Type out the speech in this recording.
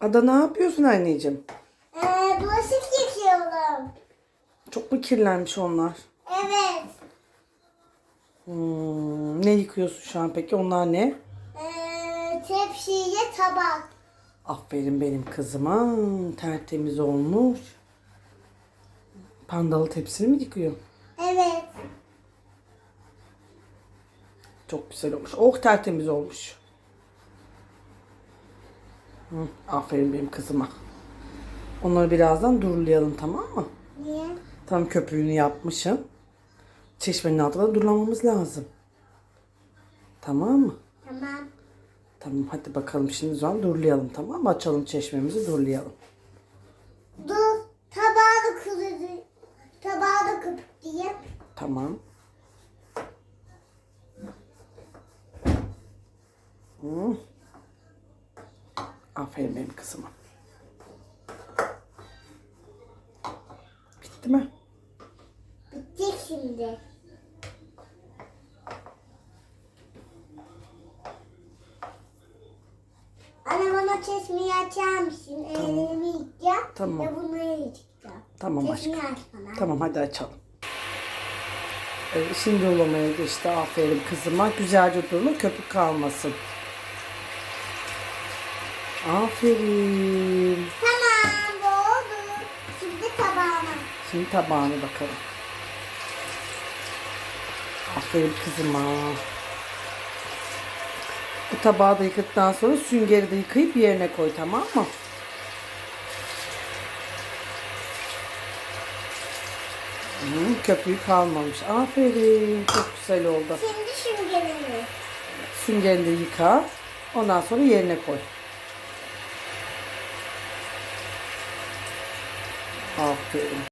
Ada ne yapıyorsun anneciğim? Ee, bulaşık yıkıyorum. Çok mu kirlenmiş onlar? Evet. Hmm, ne yıkıyorsun şu an peki? Onlar ne? Ee, tepsiyle tabak. Aferin benim kızıma. Tertemiz olmuş. Pandalı tepsini mi yıkıyor? Evet. Çok güzel olmuş. Oh tertemiz olmuş. Hı, aferin benim kızıma. Onları birazdan durulayalım tamam mı? Niye? Tam köpüğünü yapmışım. Çeşmenin altında durulamamız lazım. Tamam mı? Tamam. Tamam hadi bakalım şimdi zaman durulayalım tamam mı? Açalım çeşmemizi durulayalım. Dur. Tabağı da kırdı. Tabağı da kırpık diye. Tamam. Hı. Aferin benim kızıma. Bitti mi? Bitecek şimdi. Anne bana çeşmeyi açar mısın? Ellerimi yıkayacağım. Tamam. Ve bunları yıkayacağım. Tamam Çeşmeyi aşkım. aç bana. Tamam hadi açalım. Evet, şimdi olamaya geçti. Aferin kızıma. Güzelce durma köpük kalmasın. Aferin. Tamam doğru. Şimdi tabağıma. Şimdi tabağına bakalım. Aferin kızıma. Bu tabağı da yıkadıktan sonra süngeri de yıkayıp yerine koy tamam mı? Hı, köpüğü kalmamış. Aferin. Çok güzel oldu. Şimdi. Süngerini de yıka. Ondan sonra yerine koy. Okay.